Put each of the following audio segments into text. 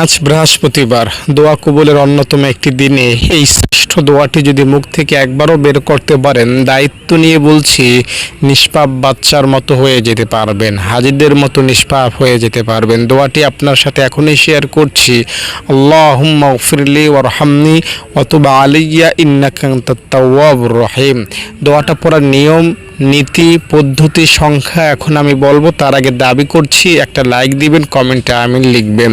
আজ বৃহস্পতিবার। দোয়া কবুলের অন্যতম একটি দিনে এই শ্রেষ্ঠ দোয়াটি যদি মুখ থেকে একবারও বের করতে পারেন, দায়িত্ব নিয়ে বলছি, নিষ্পাপ বাচ্চার মতো হয়ে যেতে পারবেন, হাজিদের মতো নিষ্পাপ হয়ে যেতে পারবেন। দোয়াটি আপনার সাথে এখনই শেয়ার করছি। আল্লাহ ফিরলি ওরহামনি অথবা আলিয়া ইন্নাকান্তাওয়াবুর রহিম। দোয়াটা পড়ার নিয়ম নীতি পদ্ধতি সংখ্যা এখন আমি বলব, তার আগে দাবি করছি, একটা লাইক দিবেন কমেন্টে আমিন লিখবেন।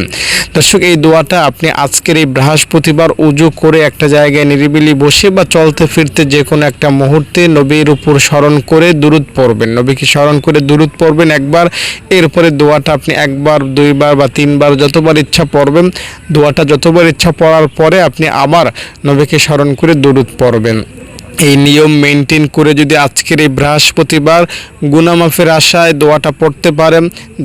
দর্শক, এই দোয়াটা আপনি আজকের এই বৃহস্পতিবার উজু করে একটা জায়গায় নিরিবিলি বসে বা চলতে ফিরতে যে কোনো একটা মুহূর্তে নবীর উপর স্মরণ করে দুরুদ পড়বেন। নবীকে স্মরণ করে দুরুদ পড়বেন? একবার। এরপরে দোয়াটা আপনি একবার, দুইবার বা তিনবার যতবার ইচ্ছা পড়বেন। দোয়াটা যতবার ইচ্ছা পড়ার পরে আপনি আবার নবীকে স্মরণ করে দুরুদ পড়বেন। এই নিয়ম মেনটেন করে যদি আজকের এই বৃহস্পতিবার গুনামাফের আশায় দোয়াটা পড়তে পারেন,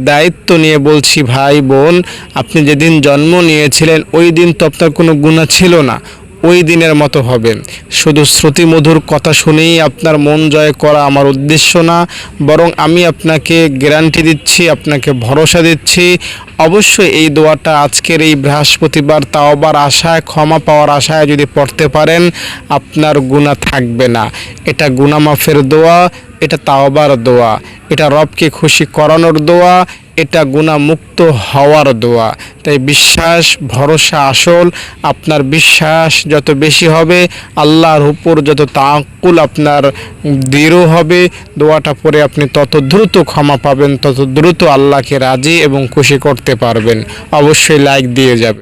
দায়িত্ব নিয়ে বলছি ভাই বোন, আপনি যেদিন জন্ম নিয়েছিলেন, ওই দিন তো আপনার কোনো গুণা ছিল না। ওই দিনের মতো হবে। শুধু শ্রুতিমধুর কথা শুনেই আপনার মন জয় করা আমার উদ্দেশ্য না, বরং আমি আপনাকে গ্যারান্টি দিচ্ছি, আপনাকে ভরসা দিচ্ছি। অবশ্যই এই দোয়াটা আজকের এই বৃহস্পতিবার তাওবার আশায়, ক্ষমা পাওয়ার আশায় যদি পড়তে পারেন, আপনার গুণা থাকবে না। এটা গুনামাফের দোয়া, এটা তাওবার দোয়া। এটা রবকে খুশি করানোর দোয়া এটা গুণামুক্ত হওয়ার দোয়া। তাই বিশ্বাস, ভরসা আসল। আপনার বিশ্বাস যত বেশি হবে, আল্লাহর উপর যত তাকুল আপনার দৃঢ় হবে, দোয়াটা পরে আপনি তত দ্রুত ক্ষমা পাবেন, তত দ্রুত আল্লাহকে রাজি এবং খুশি করতে পারবেন। অবশ্যই লাইক দিয়ে যাবে।